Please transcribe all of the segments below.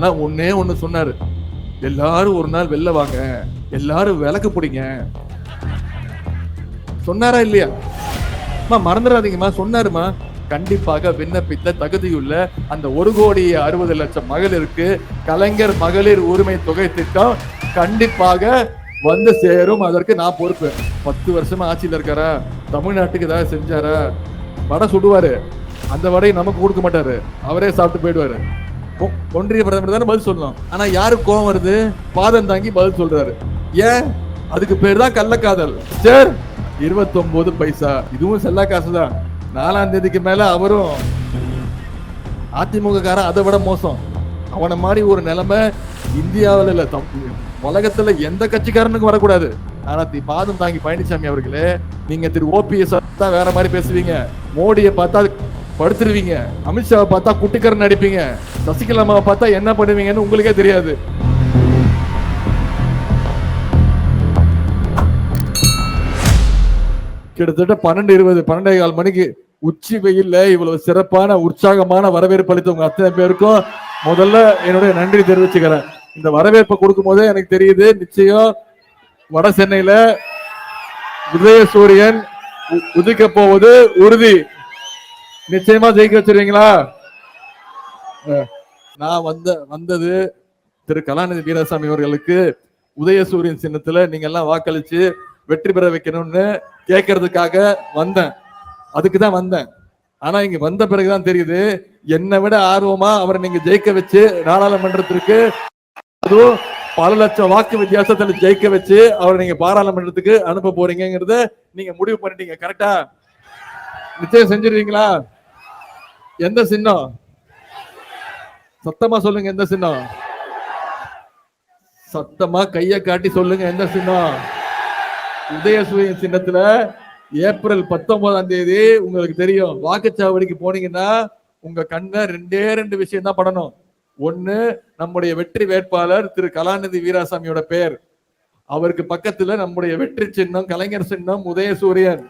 ஆனால் ஒன்னே ஒண்ணு சொன்னாரு. எல்லாரும் ஒரு நாள் வெளில வாங்க. எல்லாரும் விளக்கு பிடிங்க. சொன்னாரா இல்லையா? அம்மா மறந்துடாதீங்கம்மா. சொன்னாருமா கண்டிப்பாக விண்ணப்பித்த தகுதியுள்ள அந்த ஒரு கோடி அறுபது லட்சம் மகளிருக்கு கலைஞர் மகளிர் உரிமை தொகை திட்டம் கண்டிப்பாக வந்து சேரும். அதற்கு நான் பொறுப்பு. பத்து வருஷமா ஆட்சியில் இருக்காரா? தமிழ்நாட்டுக்கு ஏதாவது செஞ்சாரா? வடை சுடுவாரு. அந்த வடையை நமக்கு கொடுக்க மாட்டாரு. அவரே சாப்பிட்டு போயிடுவாரு. ஒன்றிய பிரதமர் தானே பதில் சொல்லணும். ஆனா யாருக்கு கோவம் வருது? பாதம் தாங்கி பதில் சொல்றாரு. ஏன்? அதுக்கு பேர் தான் கள்ளக்காதல். சார் இருபத்தொன்பது பைசா. இதுவும் செல்லா காசு தான் நாலாம் தேதிக்கு மேல அவரும் அதிமுக காரன் அதை விட மோசம். அவனை மாதிரி ஒரு நிலைமை இந்தியாவில் இல்லை. தம்- உலகத்துல எந்த கட்சிக்காரனுக்கும் வரக்கூடாது. ஆனா தி பாதம் தாங்கி பழனிசாமி அவர்களே நீங்க திரு ஓபிஎஸ் தான் வேற மாதிரி பேசுவீங்க. மோடியை பார்த்தா படுத்துருவீங்க. அமித்ஷாவை பார்த்தா குட்டிக்கரன் நடிப்பீங்க சசிகலாமாவை பார்த்தா என்ன பண்ணுவீங்கன்னு உங்களுக்கே தெரியாது. கிட்டத்தட்ட பன்னெண்டு இருபது பன்னெண்டே கால் மணிக்கு உச்சி வெயில்ல இவ்வளவு சிறப்பான உற்சாகமான வரவேற்பு அளித்தவங்க அத்தனை பேருக்கும் முதல்ல என்னுடைய நன்றி தெரிவிச்சுக்கிறேன். இந்த வரவேற்பை கொடுக்கும் போதே எனக்கு தெரியுது நிச்சயம் வட சென்னையில உதயசூரியன் உ- உதிக்க போவது உறுதி. நிச்சயமா ஜெயிக்க வச்சிருவீங்களா? நான் வந்த வந்தது திரு கலாநிதி வீரசாமி அவர்களுக்கு உதயசூரியன் சின்னத்துல நீங்க எல்லாம் வாக்களிச்சு வெற்றி பெற வைக்கணும்னு கேட்கறதுக்காக வந்தேன். அதுக்கு தான் வந்தேன். ஆனா இங்க வந்த பிறகுதான் தெரியுது. என்னை விட ஆர்வமா அவரை நீங்க ஜெயிக்க வச்சு நாடாளுமன்றத்திற்கு அதுவும் பல லட்சம் வாக்கு வித்தியாசத்துல ஜெயிக்க வச்சு அவரை நீங்க பாராளுமன்றத்துக்கு அனுப்ப போறீங்கிறத நீங்க முடிவு பண்ணிட்டீங்க. கரெக்டா? நிச்சயம் செஞ்சிருவீங்களா? எந்த சின்னம்? சத்தமா சொல்லுங்க எந்த சின்னம்? சத்தமா கைய காட்டி சொல்லுங்க எந்த சின்னம்? உதயசூரியன் சின்னத்துல ஏப்ரல் பத்தொன்பதாம் தேதி உங்களுக்கு தெரியும். வாக்குச்சாவடிக்கு போனீங்கன்னா உங்க கண்ண ரெண்டே ரெண்டு விஷயம் தான் படணும் ஒண்ணு நம்முடைய வெற்றி வேட்பாளர் திரு கலாநிதி வீராசாமியோட பெயர் அவருக்கு பக்கத்துல நம்முடைய வெற்றி சின்னம் கலைஞர் சின்னம் உதயசூரியன்.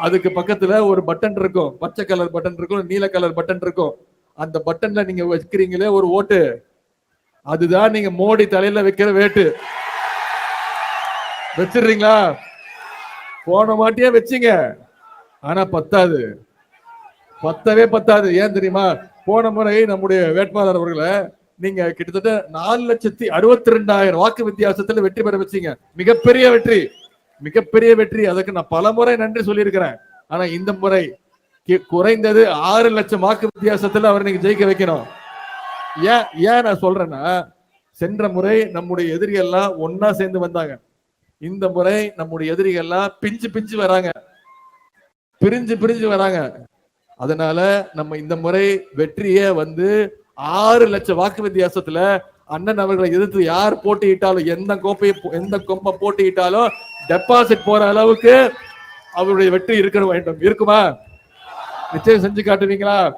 அதுக்கு பக்கத்துல ஒரு பட்டன் இருக்கும். பச்சை கலர் பட்டன் இருக்கும் நீல கலர் பட்டன் இருக்கும். அந்த பட்டன்ல நீங்க வைக்கிறீங்களே ஒரு ஓட்டு. அதுதான் நீங்க மோடி தலையில வைக்கிற வேட்டு. வச்சிடுறீங்களா? போன மாட்டியே வச்சீங்க. ஆனா பத்தாது. பத்தவே பத்தாது. ஏன் தெரியுமா? போன முறை நம்முடைய வேட்பாளர் அவர்களை நீங்க கிட்டத்தட்ட நாலு லட்சத்தி அறுபத்தி ரெண்டாயிரம் வாக்கு வித்தியாசத்துல வெற்றி பெற வச்சீங்க. மிகப்பெரிய வெற்றி. மிகப்பெரிய வெற்றி. அதுக்கு நான் பல முறை நன்றி சொல்லியிருக்கிறேன். ஆனா இந்த முறை குறைந்தது ஆறு லட்சம் வாக்கு வித்தியாசத்துல அவர் நீங்க ஜெயிக்க வைக்கணும். ஏன் ஏன் நான் சொல்றேன்னா சென்ற முறை நம்முடைய எதிரிகள்லாம் ஒன்னா சேர்ந்து வந்தாங்க. இந்த முறை நம்முடைய எதிரிகள்லாம் பிஞ்சு பிஞ்சு வராங்க. பிரிஞ்சு பிரிஞ்சு வராங்க. அதனால நம்ம இந்த முறை வெற்றியே வந்து ஆறு லட்சம் வாக்கு வித்தியாசத்துல அண்ணன் அவர்களை எதிர்த்து யார் போட்டியிட்டாலும் எந்த கோப்பையை போ- எந்த கொம்பை போட்டியிட்டாலும் டெபாசிட் போற அளவுக்கு அவருடைய வெற்றி இருக்க வேண்டும். இருக்குமா? நிச்சயம் செஞ்சு காட்டுவீங்களா?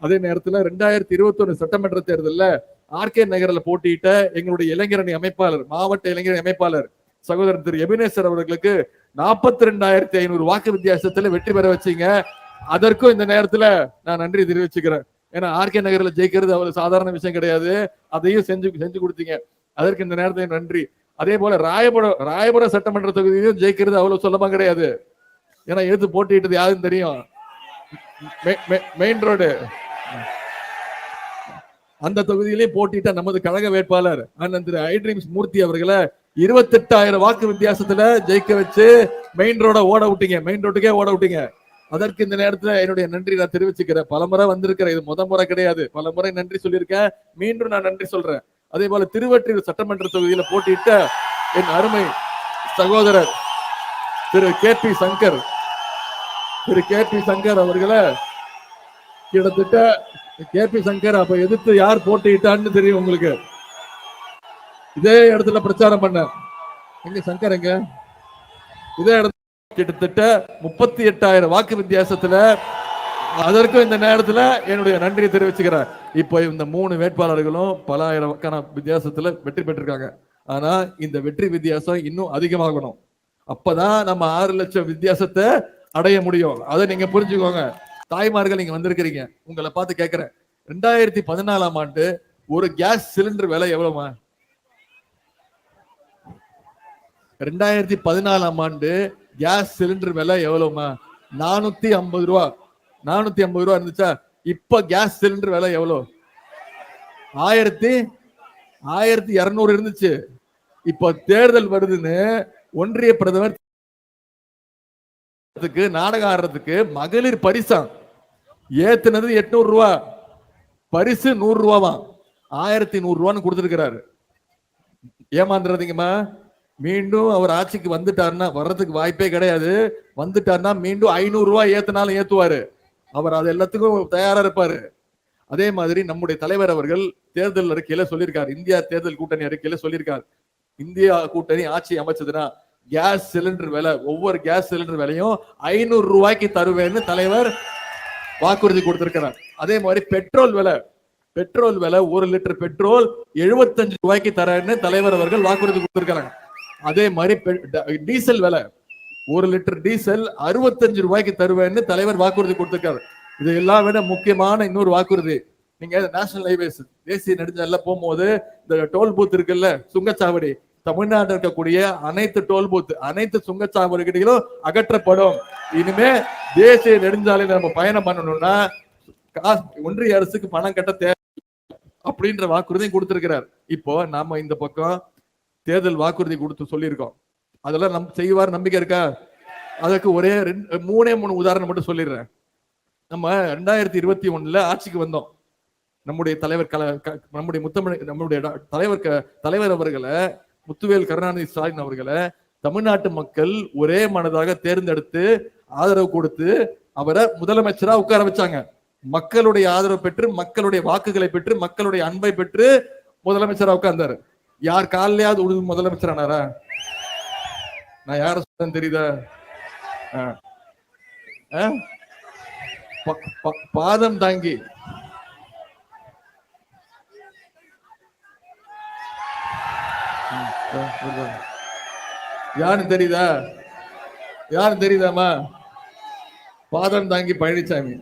அதே நேரத்துல ரெண்டாயிரத்தி இருபத்தி சட்டமன்ற தேர்தலில் ஆர்கே நகரில் போட்டியிட்ட எங்களுடைய இளைஞரணி அமைப்பாளர் மாவட்ட இளைஞரணி அமைப்பாளர் சகோதரர் திரு எபினேஸ்வர் அவர்களுக்கு நாற்பத்தி ரெண்டாயிரத்தி ஐநூறு வாக்கு வித்தியாசத்துல வெற்றி பெற வச்சீங்க. அதற்கும் இந்த நேரத்துல நான் நன்றி தெரிவிச்சுக்கிறேன். ஏன்னா ஆர்கே நகரில் ஜெயிக்கிறது அவ்வளவு சாதாரண விஷயம் கிடையாது. அதையும் செஞ்சு செஞ்சு கொடுத்தீங்க. அதற்கு இந்த நேரத்துல நன்றி. அதே போல ராயபுரம் ராயபுரம் சட்டமன்ற தொகுதியும் ஜெயிக்கிறது அவ்வளவு சுலபம் கிடையாது. ஏன்னா எடுத்து போட்டிட்டது யாருன்னு தெரியும். Main road. அந்த தொகுதியிலே போட்டிட்ட நமது கழக வேட்பாளர் அண்ணன் திரு ஐட்ரீம்ஸ் மூர்த்தி அவர்களை இருபத்தெட்டாயிரம் வாக்கு வித்தியாசத்துல ஜெயிக்க வச்சு மெயின் ரோட ஓட விட்டீங்க. மெயின் ரோட்டுக்கே ஓட விட்டீங்க. அதற்கு இந்த நேரத்துல என்னுடைய நன்றி நான் தெரிவிச்சுக்கிறேன். பல முறை வந்திருக்கிறேன் இது முத முறை கிடையாது. பல முறை நன்றி சொல்லியிருக்கேன். மீண்டும் நான் நன்றி சொல்றேன். அதே போல திருவற்றியூர் சட்டமன்ற தொகுதியில போட்டியிட்ட என் அருமை சகோதரர் Thiru K P Sankar Thiru K P Sankar அவர்களை கிட்டத்தட்ட கே பி சங்கர் அப்ப எதிர்த்து யார் போட்டியிட்டான்னு தெரியும் உங்களுக்கு. இதே இடத்துல பிரச்சாரம் பண்ண. எங்க சங்கர் எங்க? இதே இடத்துல கிட்டத்தட்ட முப்பத்தி எட்டாயிரம் வாக்கு வித்தியாசத்துல அதற்கும் இந்த நேரத்துல என்னுடைய நன்றியை தெரிவிச்சுக்கிறேன். இப்போ இந்த மூணு வேட்பாளர்களும் பல ஆயிரக்கணக்கான வித்தியாசத்துல வெற்றி பெற்றிருக்காங்க. ஆனா இந்த வெற்றி வித்தியாசம் இன்னும் அதிகமாகணும். அப்பதான் நம்ம ஆறு லட்சம் வித்தியாசத்தை அடைய முடியும். அதை நீங்க புரிஞ்சுக்கோங்க. தாய்மார்கள் நீங்க வந்திருக்கிறீங்க. உங்களை பார்த்து கேட்கிறேன் ரெண்டாயிரத்தி பதினாலாம் ஆண்டு ஒரு கேஸ் சிலிண்டர் விலை எவ்வளவுமா? ரெண்டாயிரத்தி பதினாலாம் ஆண்டு கேஸ் சிலிண்டர் விலை எவ்வளவுமா? நானூத்தி ஐம்பது ரூபா. நானூத்தி ஐம்பது ரூபா இருந்துச்சா? இப்ப கேஸ் சிலிண்டர் விலை எவ்வளவு? ஆயிரத்தி ஆயிரத்தி இருநூறு இருந்துச்சு. இப்போ தேர்தல் வருதுன்னு ஒன்றிய பிரதமர் நாடகம் ஆடுறதுக்கு மகளிர் பரிசாம் ஏத்துனது எட்நூறு ரூபா. பரிசு நூறு ரூபாவாம். ஆயிரத்தி நூறு ரூபான்னு கொடுத்துருக்கிறாரு. ஏமாந்துறாதீங்கம்மா. மீண்டும் அவர் ஆட்சிக்கு வந்துட்டாருன்னா வர்றதுக்கு வாய்ப்பே கிடையாது. வந்துட்டாருன்னா மீண்டும் ஐநூறு ரூபாய் ஏத்துனாலும் ஏத்துவாரு. அவர் அது எல்லாத்துக்கும் தயாரா இருப்பாரு. அதே மாதிரி நம்முடைய தலைவர் அவர்கள் தேர்தல் அறிக்கையில சொல்லியிருக்காரு. இந்தியா தேர்தல் கூட்டணி அறிக்கையில சொல்லியிருக்காரு. இந்தியா கூட்டணி ஆட்சி அமைச்சதுன்னா கேஸ் சிலிண்டர் விலை ஒவ்வொரு கேஸ் சிலிண்டர் விலையும் ஐநூறு ரூபாய்க்கு தருவேன்னு தலைவர் வாக்குறுதி கொடுத்திருக்கிறார். அதே மாதிரி பெட்ரோல் விலை பெட்ரோல் விலை ஒரு லிட்டர் பெட்ரோல் 75 ரூபாய்க்கு தரேன்னு தலைவர் அவர்கள் வாக்குறுதி கொடுத்திருக்கிறாங்க. அதே மாதிரி பெ- ட- டீசல் விலை. ஒரு லிட்டர் டீசல் 65 ரூபாய்க்கு தருவேன்னு தலைவர் வாக்குறுதி கொடுத்திருக்காரு. இது எல்லாம் விட முக்கியமான இன்னொரு வாக்குறுதி. நீங்க நேஷனல் ஹைவேஸ் தேசிய நெடுஞ்சாலில் போகும்போது இந்த டோல் பூத் இருக்குல்ல சுங்கச்சாவடி. தமிழ்நாட்டில் இருக்கக்கூடிய அனைத்து டோல் பூத் அனைத்து சுங்கச்சாவடிகளும் அகற்றப்படும். இனிமே தேசிய நெடுஞ்சாலையில நம்ம பயணம் பண்ணணும்னா காசு ஒன்றிய அரசுக்கு பணம் கட்ட தேவை அப்படின்ற வாக்குறுதியும் கொடுத்திருக்கிறார். இப்போ நாம இந்த பக்கம் தேர்தல் வாக்குறுதி கொடுத்து சொல்லியிருக்கோம். அதெல்லாம் நம் செய்வார் நம்பிக்கை இருக்கா? அதுக்கு ஒரே ரெண்டு மூணே மூணு உதாரணம் மட்டும் சொல்லிடுறேன். நம்ம ரெண்டாயிரத்தி இருபத்தி ஒண்ணுல ஆட்சிக்கு வந்தோம். நம்முடைய தலைவர் கல நம்முடைய முத்தமிழ் நம்முடைய தலைவர் க- தலைவர் அவர்களை முத்துவேல் கருணாநிதி ஸ்டாலின் அவர்களை தமிழ்நாட்டு மக்கள் ஒரே மனதாக தேர்ந்தெடுத்து ஆதரவு கொடுத்து அவரை முதலமைச்சரா உட்கார வச்சாங்க. மக்களுடைய ஆதரவு பெற்று மக்களுடைய வாக்குகளை பெற்று மக்களுடைய அன்பை பெற்று முதலமைச்சரா உட்கார்ந்தாரு. யார் காலையாவது உழுது முதலமைச்சர் ஆனாரா நான் யார சொல்றேன் தெரியுதா? பாதம் தாங்கி. யாரு தெரியுதா? யாருன்னு தெரியுதாமா பாதம் தாங்கி பழனிசாமி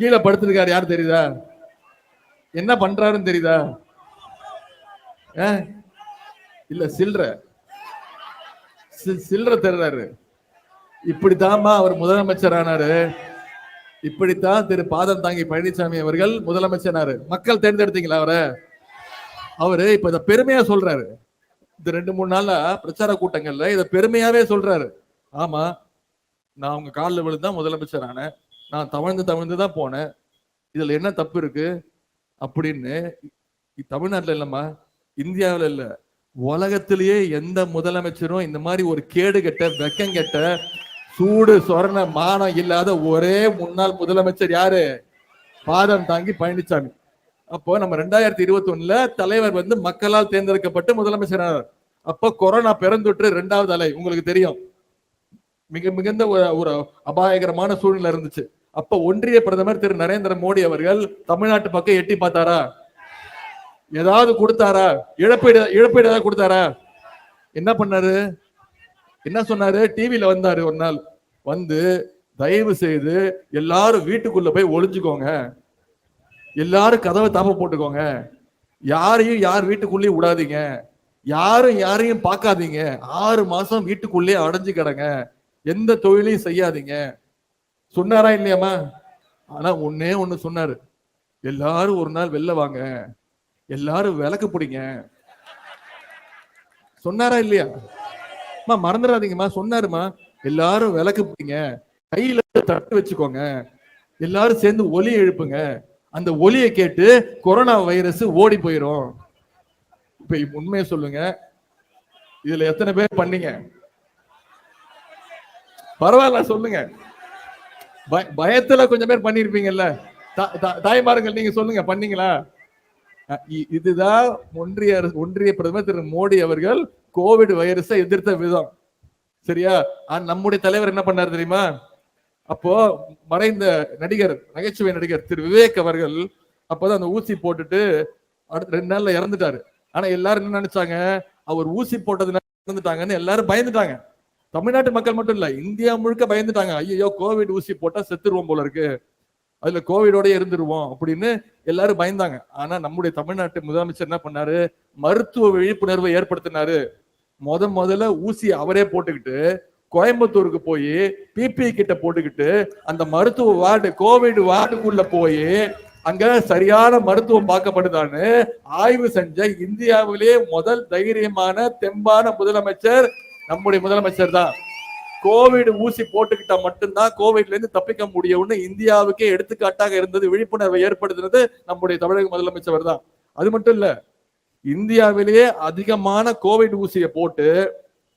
கீழே படுத்திருக்காரு யார் தெரியுதா? என்ன பண்றாருன்னு தெரியுதா? இல்ல சில்ற. சி- சில்லற தர்றாரு. இப்படித்தாம்மா அவர் முதலமைச்சர் ஆனாரு இப்படித்தான் திரு பாதம் தாங்கி பழனிசாமி அவர்கள் முதலமைச்சராரு மக்கள் தேர்ந்தெடுத்தீங்களா அவரை? அவரு இப்ப இதை பெருமையா சொல்றாரு. இந்த ரெண்டு மூணு நாளா பிரச்சார கூட்டங்கள்ல இதை பெருமையாவே சொல்றாரு. ஆமா நான் உங்க காலில் விழுந்தான் முதலமைச்சர் ஆனேன் நான் தவழ்ந்து தவழ்ந்து தான் போனேன். இதுல என்ன தப்பு இருக்கு? அப்படின்னு இ- தமிழ்நாட்டுல இல்லம்மா. இந்தியாவில் இல்லை. உலகத்திலேயே எந்த முதலமைச்சரும் இந்த மாதிரி ஒரு கேடு கெட்ட வெக்கம் கெட்ட சூடு சொரண மானம் இல்லாத ஒரே முன்னாள் முதலமைச்சர் யாரு? பாதம் தாங்கி பழனிசாமி அப்போ நம்ம ரெண்டாயிரத்தி இருபத்தி ஒண்ணுல தலைவர் வந்து மக்களால் தேர்ந்தெடுக்கப்பட்டு முதலமைச்சர் அப்போ கொரோனா பெருந்தொற்று ரெண்டாவது அலை உங்களுக்கு தெரியும். மிக மிகுந்த ஒரு ஒரு அபாயகரமான சூழ்நிலை இருந்துச்சு. அப்ப ஒன்றிய பிரதமர் திரு. நரேந்திர மோடி அவர்கள் தமிழ்நாட்டு பக்கம் எட்டி பார்த்தாரா? ஏதாவது கொடுத்தாரா? இழப்பீடு இழப்பீடு ஏதாவது கொடுத்தாரா? என்ன பண்ணாரு? என்ன சொன்னாரு? டிவியில வந்தாரு ஒரு நாள். வந்து தயவு செய்து எல்லாரும் வீட்டுக்குள்ள போய் ஒளிஞ்சுக்கோங்க. எல்லாரும் கதவை தாப்ப போட்டுக்கோங்க. யாரையும் யார் வீட்டுக்குள்ளேயும் விடாதீங்க. யாரும் யாரையும் பார்க்காதீங்க. ஆறு மாசம் வீட்டுக்குள்ளேயே அடைஞ்சு கிடங்க. எந்த தொழிலையும் செய்யாதீங்க. சொன்னாரா இல்லையாம்மா? ஆனா ஒன்னே ஒண்ணு சொன்னாரு. எல்லாரும் ஒரு நாள் வெளில வாங்க. எல்லாரும் விளக்கு பிடிங்க. சொன்னாரா இல்லையா? அம்மா மறந்துடாதீங்கம்மா சொன்னாருமா எல்லாரும் விளக்கு பிடிங்க. கையில தட்டு வச்சுக்கோங்க. எல்லாரும் சேர்ந்து ஒலி எழுப்புங்க. அந்த ஒலியை கேட்டு கொரோனா வைரஸ் ஓடி போயிடும் இப்ப உண்மையை சொல்லுங்க. இதுல எத்தனை பேர் பண்ணீங்க? பரவாயில்ல சொல்லுங்க. பய- பயத்துல கொஞ்சம் பேர் பண்ணிருப்பீங்கல்ல. தா- தா- தாய்மார்கள் நீங்க சொல்லுங்க பண்ணீங்களா? இதுதான் ஒன்றிய அரசு- ஒன்றிய பிரதமர் திரு மோடி அவர்கள் கோவிட் வைரஸை எதிர்த்த விதம். சரியா? நம்முடைய தலைவர் என்ன பண்ணாரு தெரியுமா? அப்போ மறைந்த நடிகர் நகைச்சுவை நடிகர் திரு விவேக் அவர்கள் அப்போதான் அந்த ஊசி போட்டுட்டு அடுத்த ரெண்டு நாள்ல இறந்துட்டாரு. ஆனா எல்லாரும் என்ன நினைச்சாங்க? அவர் ஊசி போட்டதுனால இறந்துட்டாங்கன்னு எல்லாரும் பயந்துட்டாங்க. தமிழ்நாட்டு மக்கள் மட்டும் இல்ல இந்தியா முழுக்க பயந்துட்டாங்க. ஐயோ கோவிட் ஊசி போட்டா செத்துருவோம் போல இருக்கு. அதுல கோவிடோட இருந்துருவோம் அப்படின்னு எல்லாரும் பயந்தாங்க. ஆனா நம்முடைய தமிழ்நாட்டு முதலமைச்சர் என்ன பண்ணாரு? மருத்துவ விழிப்புணர்வை ஏற்படுத்தினாரு. முத முதல்ல ஊசி அவரே போட்டுக்கிட்டு கோயம்புத்தூருக்கு போய் பிபி கிட்ட போட்டுக்கிட்டு அந்த மருத்துவ வார்டு கோவிட் வார்டுக்குள்ள போய் அங்க சரியான மருத்துவம் பார்க்கப்படுதான்னு ஆய்வு செஞ்ச இந்தியாவிலேயே முதல் தைரியமான தெம்பான முதலமைச்சர் நம்முடைய முதலமைச்சர் தான். கோவிட் ஊசி போட்டுக்கிட்டா மட்டும்தான் கோவிட்ல இருந்து தப்பிக்க முடியும்னு இந்தியாவுக்கே எடுத்துக்காட்டாக இருந்தது விழிப்புணர்வை ஏற்படுத்தினது நம்முடைய தமிழக முதலமைச்சர் தான். அது மட்டும் இல்ல இந்தியாவிலேயே அதிகமான கோவிட் ஊசியை போட்டு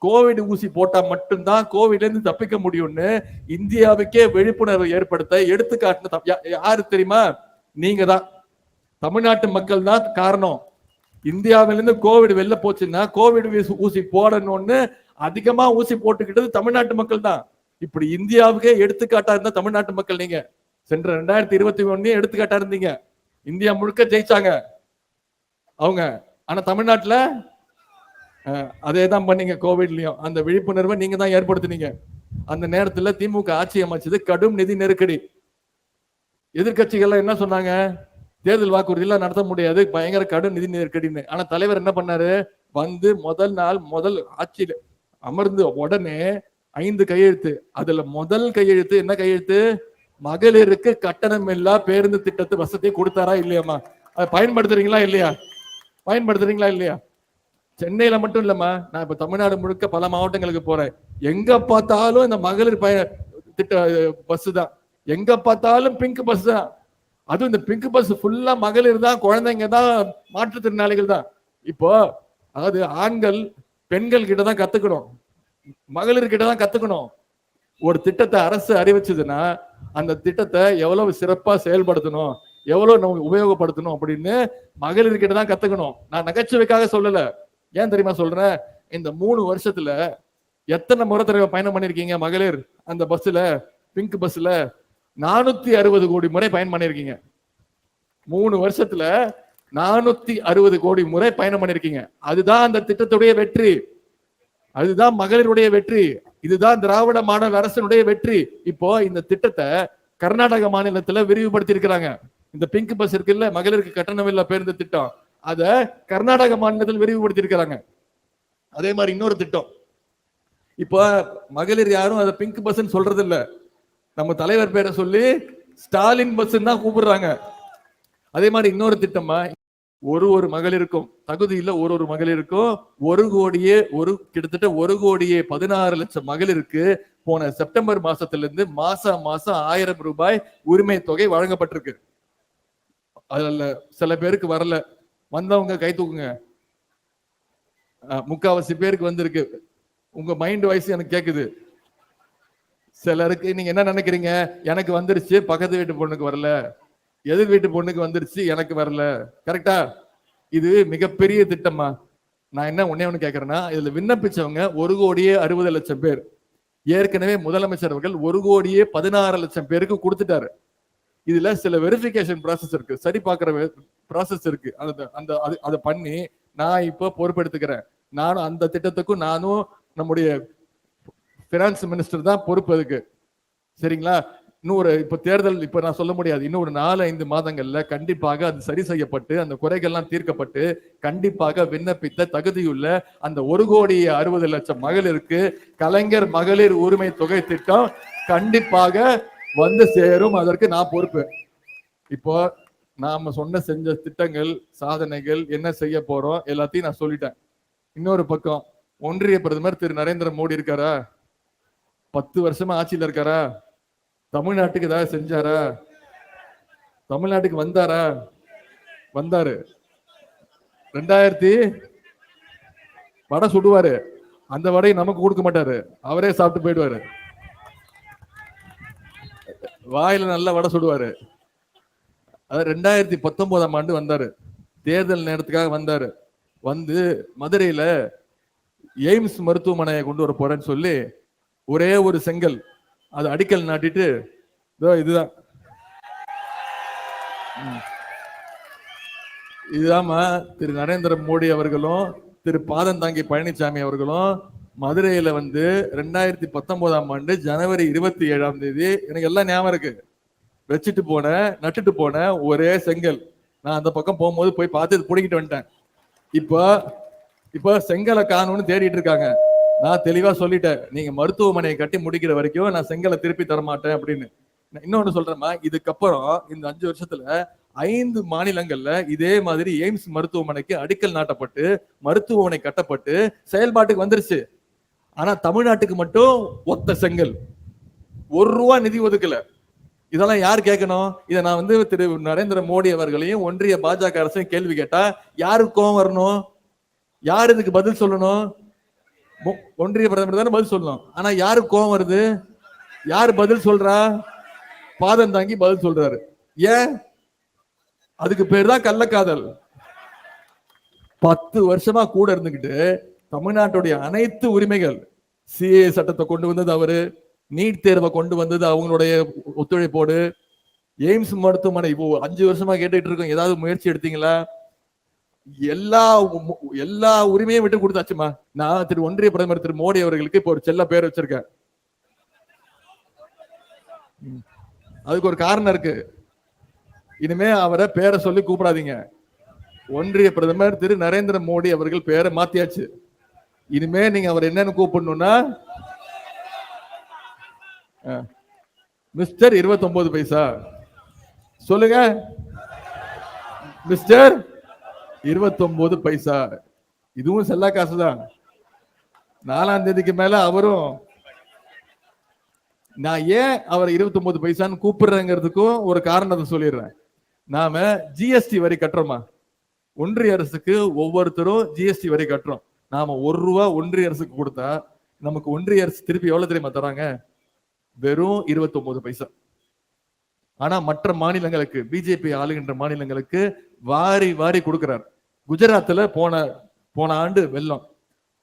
கோவிட் ஊசி போட்டா மட்டும்தான் கோவிட்ல இருந்து தப்பிக்க முடியும்னு இந்தியாவுக்கே விழிப்புணர்வை ஏற்படுத்த எடுத்துக்காட்டுன யாரு தெரியுமா? நீங்க தான். தமிழ்நாட்டு மக்கள் தான் காரணம். இந்தியாவிலிருந்து கோவிட் வெளில போச்சுன்னா கோவிட் ஊசி- ஊசி போடணும்னு அதிகமா ஊசி போட்டுக்கிட்டது தமிழ்நாட்டு மக்கள் தான் இப்படி இந்தியாவுக்கே எடுத்துக்காட்டா இருந்தா தமிழ்நாட்டு மக்கள் நீங்க. சென்ற ரெண்டாயிரத்தி இருபத்தி ஒன்னு எடுத்துக்காட்டா இருந்தீங்க. இந்தியா முழுக்க ஜெயிச்சாங்க. அவங்க. ஆனா தமிழ்நாட்டுல அதே தான் பண்ணீங்க கோவிட்லயும். அந்த விழிப்புணர்வை நீங்க தான் ஏற்படுத்தினீங்க. அந்த நேரத்துல திமுக ஆட்சி அமைச்சது கடும் நிதி நெருக்கடி. எதிர்க்கட்சிகள்லாம் என்ன சொன்னாங்க? தேர்தல் வாக்குறுதியெல்லாம் நடத்த முடியாது. பயங்கர கடும் நிதி நெருக்கடின்னு. ஆனா தலைவர் என்ன பண்ணாரு? வந்து முதல் நாள் முதல் ஆட்சியில அமர்ந்து உடனே ஐந்து கையெழுத்து. அதுல முதல் கையெழுத்து என்ன கையெழுத்து? மகளிருக்கு கட்டணமில்லா பேருந்து திட்டத்து வசதி கொடுத்தாரா இல்லையாம்மா? அதை பயன்படுத்துறீங்களா இல்லையா? பயன்படுத்துறீங்களா இல்லையா? சென்னையில மட்டும் இல்லம்மா நான் இப்ப தமிழ்நாடு முழுக்க பல மாவட்டங்களுக்கு போறேன். எங்க பார்த்தாலும் இந்த மகளிர் பய திட்ட பஸ் தான். எங்க பார்த்தாலும் பிங்க் பஸ் தான். அதுவும் இந்த பிங்க் பஸ் ஃபுல்லா மகளிர் தான் குழந்தைங்க தான் மாற்றுத்திறனாளிகள் தான். இப்போ அதாவது ஆண்கள் பெண்கள் கிட்ட தான் கத்துக்கணும். மகளிர் கிட்ட தான் கத்துக்கணும். ஒரு திட்டத்தை அரசு அறிவிச்சதுன்னா அந்த திட்டத்தை எவ்வளவு சிறப்பா செயல்படுத்தணும் எவ்வளவு நம்ம உபயோகப்படுத்தணும் அப்படின்னு மகளிர் கிட்ட தான் கத்துக்கணும். நான் நகைச்சுவைக்காக சொல்லல. ஏன் தெரியுமா சொல்றேன்? இந்த மூணு வருஷத்துல எத்தனை முறை தடவை பயணம் பண்ணிருக்கீங்க மகளிர்? அந்த பஸ்ல பிங்க் பஸ்ல நானூத்தி அறுபது கோடி முறை பயன் பண்ணிருக்கீங்க. மூணு வருஷத்துல நானூத்தி அறுபது கோடி முறை பயணம் பண்ணிருக்கீங்க. அதுதான் அந்த திட்டத்துடைய வெற்றி. அதுதான் மகளிருடைய வெற்றி. இதுதான் திராவிட மாடல் அரசனுடைய வெற்றி. இப்போ இந்த திட்டத்தை கர்நாடக மாநிலத்துல விரிவுபடுத்தி இருக்கிறாங்க இந்த பிங்க் பஸ் இருக்குல்ல மகளிருக்கு கட்டணம் இல்ல பேருந்து திட்டம். அத கர்நாடக மாநிலத்தில் விரிவுபடுத்தி இருக்கிறாங்க அதே மாதிரி இன்னொரு திட்டம். இப்போ மகளிர் யாரும் அதை பிங்க் பஸ்ன்னு சொல்றது இல்ல நம்ம தலைவர் பேரை சொல்லி ஸ்டாலின் பஸ் தான் கூப்பிடுறாங்க. அதே மாதிரி இன்னொரு திட்டமா ஒரு ஒரு மகளிருக்கும் தகுதியில் ஒரு ஒரு மகளிருக்கும் ஒரு கோடியே ஒரு கிட்டத்தட்ட ஒரு கோடியே பதினாறு லட்சம் மகளிருக்கு போன செப்டம்பர் மாசத்துல இருந்து மாசம் மாசம் ஆயிரம் ரூபாய் உரிமை தொகை வழங்கப்பட்டிருக்கு. அதுல சில பேருக்கு வரல. வந்தவங்க கை தூக்குங்க. முக்காவாசி பேருக்கு வந்திருக்கு. உங்க மைண்ட் வாய்ஸ் எனக்கு கேக்குது. சிலருக்கு நீங்க என்ன நினைக்கிறீங்க? எனக்கு வந்துருச்சு பக்கத்து வீட்டு பொண்ணுக்கு வரல. எதிர் வீட்டு பொண்ணுக்கு வந்துருச்சு எனக்கு வரல. கரெக்டா இது மிகப்பெரிய திட்டமா நான் என்ன ஒன்னே ஒண்ணு கேக்குறேன்னா இதுல விண்ணப்பிச்சவங்க ஒரு கோடியே அறுபது லட்சம் பேர். ஏற்கனவே முதலமைச்சர் அவர்கள் ஒரு கோடியே பதினாறு லட்சம் பேருக்கு கொடுத்துட்டாரு. இதுல சில வெரிஃபிகேஷன் ப்ராசஸ் இருக்கு. சரி பார்க்குற ப்ராசஸ் இருக்கு. அந்த அந்த அது- அதை பண்ணி நான் இப்போ பொறுப்பெடுத்துக்கிறேன். நானும் அந்த திட்டத்துக்கும் நானும் நம்முடைய பினான்ஸ் மினிஸ்டர் தான் பொறுப்பு அதுக்கு. சரிங்களா? இன்னொரு இப்ப தேர்தல் இப்ப நான் சொல்ல முடியாது. இன்னும் ஒரு நாலு ஐந்து மாதங்கள்ல கண்டிப்பாக அது சரி செய்யப்பட்டு அந்த குறைகள்லாம் தீர்க்கப்பட்டு கண்டிப்பாக விண்ணப்பித்த தகுதியுள்ள அந்த ஒரு கோடி அறுபது லட்சம் மகளிருக்கு கலைஞர் மகளிர் உரிமை தொகை திட்டம் கண்டிப்பாக வந்து சேரும். அதற்கு நான் பொறுப்பு. இப்போ நாம சொன்ன செஞ்ச திட்டங்கள் சாதனைகள் என்ன செய்ய போறோம் எல்லாத்தையும் நான் சொல்லிட்டேன். இன்னொரு பக்கம் ஒன்றிய பிரதமர் திரு. நரேந்திர மோடி இருக்காரா? பத்து வருஷமா ஆட்சியில இருக்காரா? தமிழ்நாட்டுக்கு ஏதாவது செஞ்சாரா? தமிழ்நாட்டுக்கு வந்தாரா? வந்தாரு. ரெண்டாயிரத்தி வடை சுடுவாரு. அந்த வடையை நமக்கு கொடுக்க மாட்டாரு. அவரே சாப்பிட்டு போயிடுவாரு. வாயில நல்லா வடை சுடுவாரு. அது ரெண்டாயிரத்தி பத்தொன்பதாம் ஆண்டு வந்தாரு. தேர்தல் நேரத்துக்காக வந்தாரு. வந்து மதுரையில எய்ம்ஸ் மருத்துவமனையை கொண்டு வர போறேன்னு சொல்லி ஒரே ஒரு செங்கல் அது அடிக்கல் நாட்டிட்டு இதோ இதுதான். ம். இதுதாம்மா திரு நரேந்திர மோடி அவர்களும் திரு பாதந்தாங்கி பழனிசாமி அவர்களும் மதுரையில வந்து ரெண்டாயிரத்தி பத்தொன்பதாம் ஆண்டு ஜனவரி இருபத்தி ஏழாம் தேதி எனக்கு எல்லாம் ஞாபகம் இருக்கு. வச்சுட்டு போன நட்டுட்டு போன ஒரே செங்கல். நான் அந்த பக்கம் போகும்போது போய் பார்த்து பிடிக்கிட்டு வந்துட்டேன். இப்போ இப்போ செங்கலை காணும்னு தேடிட்டு இருக்காங்க. நான் தெளிவா சொல்லிட்டேன். நீங்க மருத்துவமனையை கட்டி முடிக்கிற வரைக்கும் நான் செங்கலை திருப்பி தரமாட்டேன் அப்படின்னு. நான் இன்னொன்னு சொல்றேம்மா இதுக்கப்புறம் இந்த அஞ்சு வருஷத்துல ஐந்து மாநிலங்கள்ல இதே மாதிரி எய்ம்ஸ் மருத்துவமனைக்கு அடிக்கல் நாட்டப்பட்டு மருத்துவமனை கட்டப்பட்டு செயல்பாட்டுக்கு வந்துருச்சு. ஆனா தமிழ்நாட்டுக்கு மட்டும் ஒத்த செங்கல். ஒரு ரூபா நிதி ஒதுக்கல. இதெல்லாம் யார் கேட்கணும்? இதை நான் வந்து திரு நரேந்திர மோடி அவர்களையும் ஒன்றிய பாஜக அரசையும் கேள்வி கேட்டா யாருக்கு கோவம் வரணும்? யார் இதுக்கு பதில் சொல்லணும்? ஒன்றிய பிரதமர் தானே பதில் சொல்லணும். ஆனா யாரு கோவம் வருது? யார் பதில் சொல்றா? பாதம் தாங்கி பதில் சொல்றாரு. ஏன்? அதுக்கு பேர் தான் கள்ளக்காதல். பத்து வருஷமா கூட இருந்துகிட்டு தமிழ்நாட்டுடைய அனைத்து உரிமைகள் சிஏ சட்டத்தை கொண்டு வந்தது அவரு. நீட் தேர்வை கொண்டு வந்தது அவங்களுடைய ஒத்துழைப்போடு. எய்ம்ஸ் மருத்துவமனை இப்போ அஞ்சு வருஷமா கேட்டுட்டு இருக்கோம். ஏதாவது முயற்சி எடுத்தீங்களா? எல்லா எல்லா உரிமையும் விட்டு கொடுத்தாச்சுமா. நான் திரு ஒன்றிய பிரதமர் திரு மோடி அவர்களுக்கு இப்போ ஒரு செல்ல பேர் வச்சிருக்கேன். ம். அதுக்கு ஒரு காரணம் இருக்கு. இனிமே அவரை பேரை சொல்லி கூப்பிடாதீங்க. ஒன்றிய பிரதமர் திரு நரேந்திர மோடி அவர்கள் பேரை மாத்தியாச்சு. இனிமே நீங்க அவர் என்னன்னு கூப்பிடணும்னா மிஸ்டர் 29 பைசா. சொல்லுங்க. மிஸ்டர் 29 பைசா. இதுவும் செல்லா காசுதான். நாலாம் தேதிக்கு மேல அவரும் நான் ஏன் அவர் 29 பைசான்னு கூப்பிடுறேங்கிறதுக்கும் ஒரு காரணத்தை சொல்லிடுறேன். நாம ஜிஎஸ்டி வரி கட்டுறோமா? ஒன்றிய அரசுக்கு ஒவ்வொருத்தரும் ஜிஎஸ்டி வரி கட்டுறோம். நாம ஒரு ரூபா ஒன்றிய அரசுக்கு கொடுத்தா நமக்கு ஒன்றிய அரசு திருப்பி எவ்வளவு தெரியுமா தராங்க? வெறும் 29 பைசா. ஆனா மற்ற மாநிலங்களுக்கு பிஜேபி ஆளுகின்ற மாநிலங்களுக்கு வாரி வாரி கொடுக்கிறார். குஜராத்தில் போன போன ஆண்டு வெள்ளம்.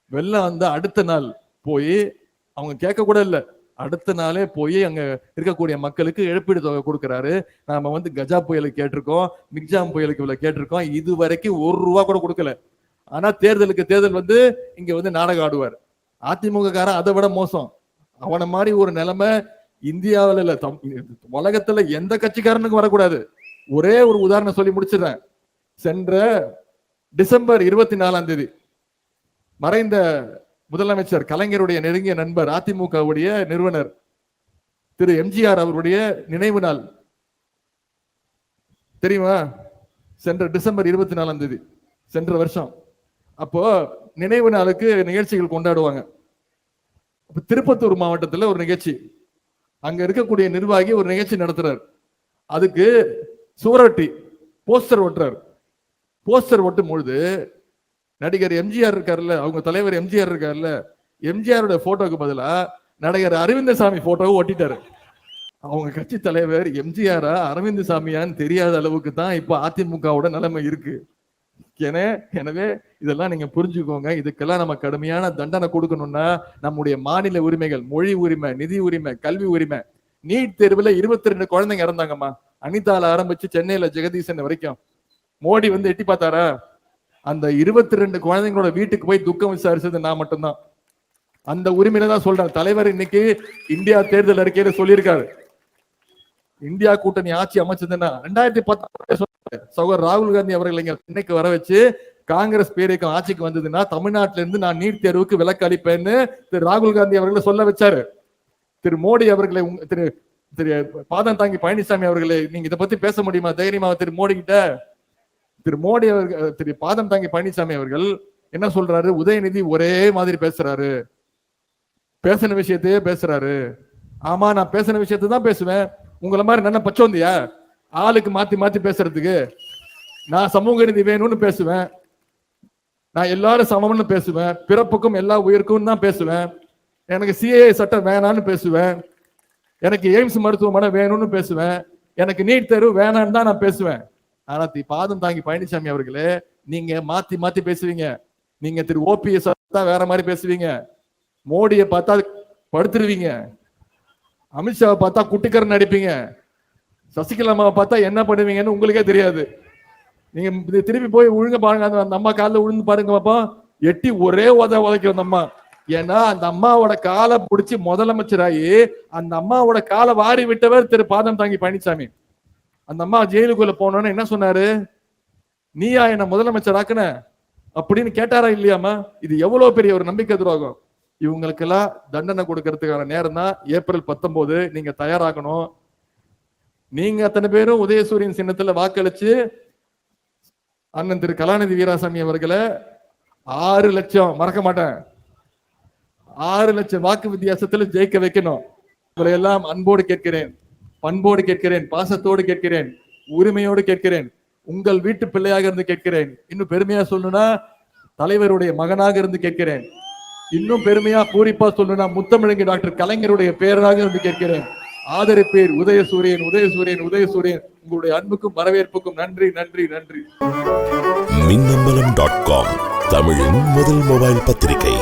வெள்ளம் வந்து அடுத்த நாள் போய் அவங்க கேட்க கூட அடுத்த நாளே போய் அங்க இருக்கக்கூடிய மக்களுக்கு இழப்பீடு தொகை கொடுக்குறாரு. நாம வந்து கஜா புயலுக்கு கேட்டிருக்கோம் மிக்ஜாம் புயலுக்கு இவ்வளவு கேட்டிருக்கோம். இது வரைக்கும் ஒரு ரூபா கூட கொடுக்கல. ஆனா தேர்தலுக்கு தேர்தல் வந்து இங்க வந்து நாடகம் ஆடுவார். அதிமுக காரன் அதை விட மோசம். அவனை மாதிரி ஒரு நிலைமை இந்தியாவில் இல்ல. தம் உலகத்துல எந்த கட்சிக்காரனுக்கும் வரக்கூடாது. ஒரே ஒரு உதாரணம் சொல்லி முடிச்சிடுறேன். சென்ற டிசம்பர் இருபத்தி நாலாம் தேதி மறைந்த முதலமைச்சர் கலைஞருடைய நெருங்கிய நண்பர் அதிமுகவுடைய நிறுவனர் திரு. எம்ஜிஆர் அவருடைய நினைவு நாள். தெரியுமா? சென்ற டிசம்பர் இருபத்தி நாலாம் தேதி சென்ற வருஷம். அப்போ நினைவு நாளுக்கு நிகழ்ச்சிகள் கொண்டாடுவாங்க. திருப்பத்தூர் மாவட்டத்தில் ஒரு நிகழ்ச்சி. அங்க இருக்கக்கூடிய நிர்வாகி ஒரு நிகழ்ச்சி நடத்துறாரு. அதுக்கு சுவரொட்டி போஸ்டர் ஒட்டுறாரு. போஸ்டர் ஒட்டும் பொழுது நடிகர் எம்ஜிஆர் இருக்காருல்ல அவங்க தலைவர் எம்ஜிஆர் இருக்காருல்ல எம்ஜிஆரோட போட்டோக்கு பதிலா நடிகர் அரவிந்தசாமி போட்டோவை ஒட்டிட்டாரு. அவங்க கட்சி தலைவர் எம்ஜிஆரா அரவிந்தசாமியான்னு தெரியாத அளவுக்கு தான் இப்ப அதிமுகவோட நிலைமை இருக்கு. எனவே இதெல்லாம் நீங்க புரிஞ்சுக்கோங்க. இதுக்கெல்லாம் நம்ம கடுமையான தண்டனை கொடுக்கணும்னா நம்முடைய மாநில உரிமைகள் மொழி உரிமை நிதி உரிமை கல்வி உரிமை நீட் தேர்வுல இருபத்தி ரெண்டு குழந்தைங்க இறந்தாங்கம்மா. அனிதால ஆரம்பிச்சு சென்னையில ஜெகதீசன் வரைக்கும். மோடி வந்து எட்டி பார்த்தாரா? அந்த இருபத்தி ரெண்டு குழந்தைங்களோட வீட்டுக்கு போய் துக்கம் விசாரிச்சது நான் மட்டும்தான். அந்த உரிமையில தான் சொல்றேன். தலைவர் இன்னைக்கு இந்தியா தேர்தல் அறிக்கையில சொல்லியிருக்காரு. இந்தியா கூட்டணி ஆட்சி அமைச்சதுன்னா ரெண்டாயிரத்தி பத்து சகோதரர் ராகுல் காந்தி அவர்கள் இங்க இன்னைக்கு வர வச்சு காங்கிரஸ் பேரியக்கம் ஆட்சிக்கு வந்ததுன்னா தமிழ்நாட்டில இருந்து நான் நீட் தேர்வுக்கு விலக்கு அளிப்பேன்னு திரு ராகுல் காந்தி அவர்களை சொல்ல வச்சாரு. திரு மோடி அவர்களை திரு திரு பாதம் தாங்கி பழனிசாமி அவர்களே நீங்க இதை பத்தி பேச முடியுமா? தைரியமா திரு மோடி கிட்ட திரு மோடி அவர்கள் திரு பாதம் தாங்கி பழனிசாமி அவர்கள் என்ன சொல்றாரு? உதயநிதி ஒரே மாதிரி பேசுறாரு. பேசின விஷயத்தையே பேசுறாரு. ஆமா நான் பேசின விஷயத்தை தான் பேசுவேன். உங்களை மாதிரி நல்ல பச்சோந்தியா? ஆளுக்கு மாத்தி மாத்தி பேசுறதுக்கு. நான் சமூக நீதி வேணும்னு பேசுவேன். நான் எல்லாரும் சமம்னு பேசுவேன். பிறப்புக்கும் எல்லா உயிருக்கும் தான் பேசுவேன். எனக்கு சிஏஏ சட்டம் வேணான்னு பேசுவேன். எனக்கு எய்ம்ஸ் மருத்துவமனை வேணும்னு பேசுவேன். எனக்கு நீட் தேர்வு வேணான்னு தான் நான் பேசுவேன். ஆனா தி பாதம் தாங்கி பழனிசாமி அவர்களே நீங்க மாத்தி மாத்தி பேசுவீங்க. நீங்க திரு ஓபிஎஸ் பார்த்தா வேற மாதிரி பேசுவீங்க. மோடியை பார்த்தா படுத்துருவீங்க. அமித்ஷாவை பார்த்தா குட்டிக்கரன் நடிப்பீங்க சசிகலாமாவை பார்த்தா என்ன பண்ணுவீங்கன்னு உங்களுக்கே தெரியாது. நீங்க இது திருப்பி போய் ஒழுங்க பாருங்க. அந்த அந்த அம்மா காலில் விழுந்து பாருங்க பாப்பா. எட்டி ஒரே உத உதைக்கும் அந்த அம்மா. ஏன்னா அந்த அம்மாவோட காலை பிடிச்சி முதலமைச்சராகி அந்த அம்மாவோட காலை வாரி விட்டவர் திரு பாதம் தாங்கி பழனிசாமி. அந்த அம்மா ஜெயிலுக்குள்ள போனோன்னு என்ன சொன்னாரு? நீயா என்ன முதலமைச்சர் ஆக்குன அப்படின்னு கேட்டாரா இல்லையாமா இது எவ்வளவு பெரிய ஒரு நம்பிக்கை துரோகம். இவங்களுக்கெல்லாம் தண்டனை கொடுக்கறதுக்கான நேரம் தான். ஏப்ரல் பத்தொன்பது நீங்க தயாராகணும். நீங்க அத்தனை பேரும் உதயசூரியன் சின்னத்துல வாக்களிச்சு அண்ணன் திரு கலாநிதி வீராசாமி அவர்களை ஆறு லட்சம் மறக்க மாட்டேன். ஆறு லட்சம் வாக்கு வித்தியாசத்துல ஜெயிக்க வைக்கணும். இவரையெல்லாம் அன்போடு கேட்கிறேன். பண்போடு கேட்கிறேன் பாசத்தோடு கேட்கிறேன் உரிமையோடு கேட்கிறேன் உங்கள் வீட்டு பிள்ளையாக இருந்து கேட்கிறேன். இன்னும் பெருமையா சொல்லணும்னா தலைவருடைய மகனாக இருந்து கேட்கிறேன். இன்னும் பெருமையா பூரிப்பா சொல்லணும்னா முத்தமிழங்கி டாக்டர் கலைஞருடைய பேரனாக இருந்து கேட்கிறேன். ஆதரிப்பேர் உதயசூரியன் உதயசூரியன் உதயசூரியன். உங்களுடைய அன்புக்கும் வரவேற்புக்கும் நன்றி நன்றி நன்றி. மின்னம்பலம் டாட் காம் தமிழின் முதல் மொபைல் பத்திரிகை.